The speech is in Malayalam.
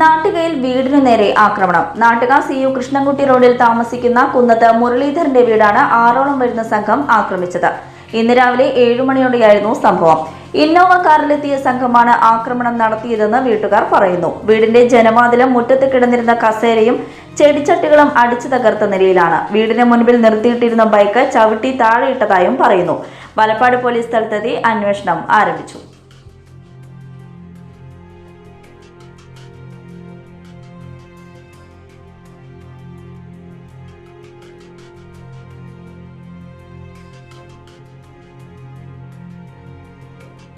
നാട്ടികയിൽ വീടിനു നേരെ ആക്രമണം. നാട്ടുകാർ സി യു കൃഷ്ണൻകുട്ടി റോഡിൽ താമസിക്കുന്ന കുന്നത്ത് മുരളീധരന്റെ വീടാണ് ആറോളം വരുന്ന സംഘം ആക്രമിച്ചത്. ഇന്ന് രാവിലെ ഏഴുമണിയോടെയായിരുന്നു സംഭവം. ഇന്നോവ കാറിലെത്തിയ സംഘമാണ് ആക്രമണം നടത്തിയതെന്ന് വീട്ടുകാർ പറയുന്നു. വീടിന്റെ ജനവാതിലും മുറ്റത്ത് കിടന്നിരുന്ന കസേരയും ചെടിച്ചട്ടികളും അടിച്ചു തകർത്ത നിലയിലാണ്. വീടിന് മുൻപിൽ നിർത്തിയിട്ടിരുന്ന ബൈക്ക് ചവിട്ടി താഴെയിട്ടതായും പറയുന്നു. വലപ്പാട് പോലീസ് സ്ഥലത്തെത്തി അന്വേഷണം ആരംഭിച്ചു.